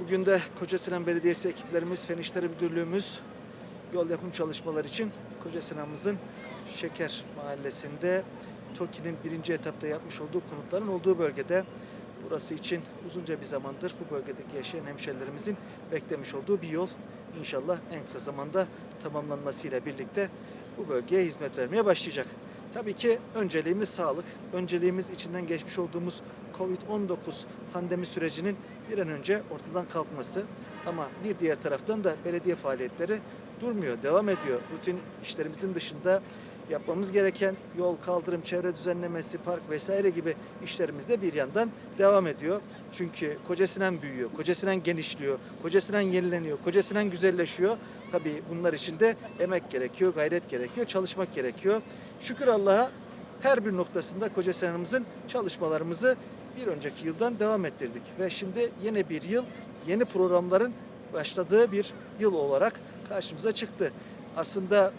Bugün de Kocasinan Belediyesi ekiplerimiz, Fen İşleri Müdürlüğümüz yol yapım çalışmaları için Kocasinan'ımızın Şeker Mahallesi'nde TOKİ'nin birinci etapta yapmış olduğu konutların olduğu bölgede burası için uzunca bir zamandır bu bölgedeki yaşayan hemşerilerimizin beklemiş olduğu bir yol inşallah en kısa zamanda tamamlanmasıyla birlikte bu bölgeye hizmet vermeye başlayacak. Tabii ki önceliğimiz sağlık, önceliğimiz içinden geçmiş olduğumuz Covid-19 pandemi sürecinin bir an önce ortadan kalkması. Ama bir diğer taraftan da belediye faaliyetleri durmuyor, devam ediyor. Rutin işlerimizin dışında yapmamız gereken yol, kaldırım, çevre düzenlemesi, park vesaire gibi işlerimiz de bir yandan devam ediyor. Çünkü Kocasinan büyüyor, Kocasinan genişliyor, Kocasinan yenileniyor, Kocasinan güzelleşiyor. Tabii bunlar için de emek gerekiyor, gayret gerekiyor, çalışmak gerekiyor. Şükür Allah'a her bir noktasında Kocasinan'ımızın çalışmalarımızı bir önceki yıldan devam ettirdik. Ve şimdi yeni bir yıl, yeni programların başladığı bir yıl olarak karşımıza çıktı. Aslında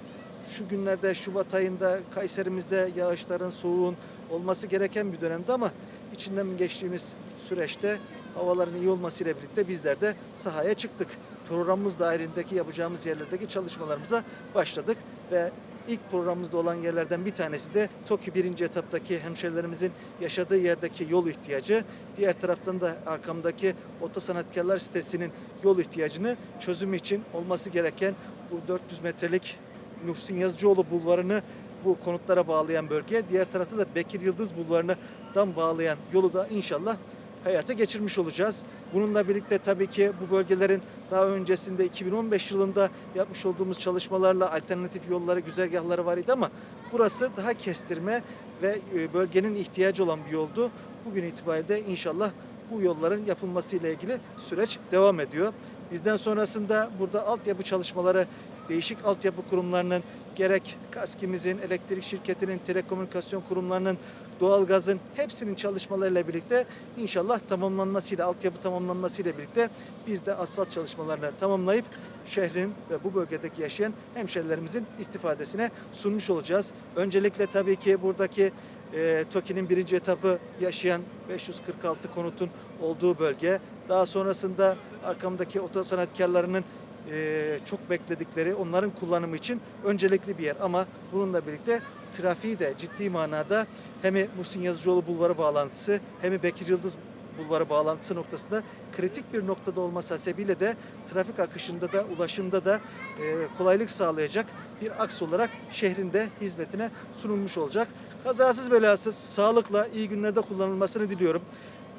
şu günlerde Şubat ayında Kayserimizde yağışların, soğuğun olması gereken bir dönemdi ama içinden geçtiğimiz süreçte havaların iyi olmasıyla birlikte bizler de sahaya çıktık. Programımız dahilindeki yapacağımız yerlerdeki çalışmalarımıza başladık ve ilk programımızda olan yerlerden bir tanesi de TOKİ birinci etaptaki hemşerilerimizin yaşadığı yerdeki yol ihtiyacı. Diğer taraftan da arkamdaki otosanatkarlar sitesinin yol ihtiyacını çözümü için olması gereken bu 400 metrelik Muhsin Yazıcıoğlu bulvarını bu konutlara bağlayan bölge. Diğer tarafta da Bekir Yıldız bulvarından bağlayan yolu da inşallah hayata geçirmiş olacağız. Bununla birlikte tabii ki bu bölgelerin daha öncesinde 2015 yılında yapmış olduğumuz çalışmalarla alternatif yolları, güzergahları var idi ama burası daha kestirme ve e, bölgenin ihtiyacı olan bir yoldu. Bugün itibariyle inşallah bu yolların yapılmasıyla ilgili süreç devam ediyor. Bizden sonrasında burada altyapı çalışmaları değişik altyapı kurumlarının gerek KASKİ'mizin, elektrik şirketinin, telekomünikasyon kurumlarının, doğalgazın hepsinin çalışmalarıyla birlikte inşallah tamamlanmasıyla, altyapı tamamlanmasıyla birlikte biz de asfalt çalışmalarını tamamlayıp şehrin ve bu bölgedeki yaşayan hemşerilerimizin istifadesine sunmuş olacağız. Öncelikle tabii ki buradaki e, TOKİ'nin birinci etapı yaşayan 546 konutun olduğu bölge. Daha sonrasında arkamdaki otosanatkarlarının e, çok bekledikleri onların kullanımı için öncelikli bir yer ama bununla birlikte trafiği de ciddi manada hem Muhsin Yazıcıoğlu Bulvarı bağlantısı hem Bekir Yıldız Bulvarı bağlantısı noktasında kritik bir noktada olması hasebiyle de trafik akışında da ulaşımda da e, kolaylık sağlayacak bir aks olarak şehrinde hizmetine sunulmuş olacak. Kazasız belasız sağlıkla iyi günlerde kullanılmasını diliyorum.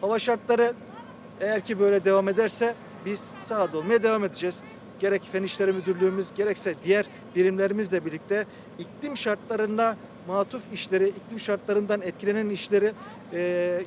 Hava şartları eğer ki böyle devam ederse biz sahada olmaya devam edeceğiz. Gerek Fen İşleri Müdürlüğümüz gerekse diğer birimlerimizle birlikte iklim şartlarına matuf işleri, iklim şartlarından etkilenen işleri e,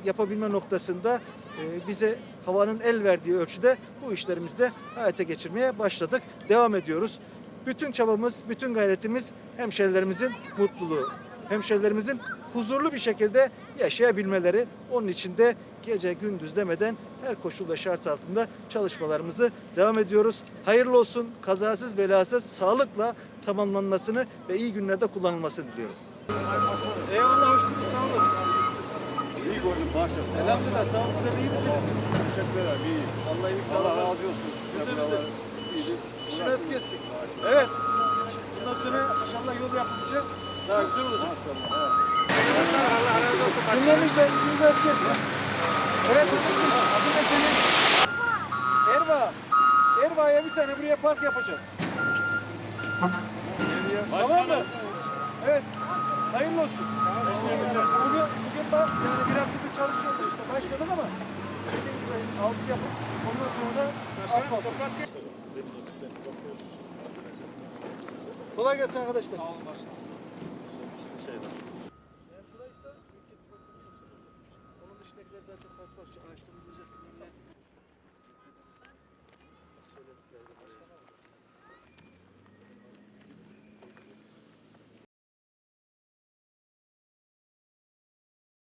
yapabilme noktasında e, bize havanın el verdiği ölçüde bu işlerimizi de hayata geçirmeye başladık. Devam ediyoruz. Bütün çabamız, bütün gayretimiz hemşerilerimizin mutluluğu, hemşerilerimizin huzurlu bir şekilde yaşayabilmeleri. Onun için de gece gündüz demeden her koşul ve şart altında çalışmalarımızı devam ediyoruz. Hayırlı olsun, kazasız belasız, sağlıkla tamamlanmasını ve iyi günlerde kullanılmasını diliyorum. Eyvallah, hoş bulduk, sağ olun. İyi gördüm maşallah. Elhamdülillah, sağ olun, sizler iyi misiniz? Teşekkür ederim. iyi. Allah iyi Allah razı olsun. İşiniz kessin. Evet. Bundan sonra inşallah yol yapınca daha güzel olacak. Maşallah. Allah razı olsun. Cümlemiz de yüzler kessin. Evet, adı ne senin? Erva. Erva'ya bir tane buraya park yapacağız. Tamam mı? Evet. Hayırlı olsun. Bugün, bugün bak yani bir haftadır çalışıyordu işte başladık ama dediğim gibi altı yapıp ondan sonra da asfalt. Kolay gelsin arkadaşlar. Sağ olun başkanım. Eğer buraysa ülke onun dışındakiler zaten farklı başka araştırılacak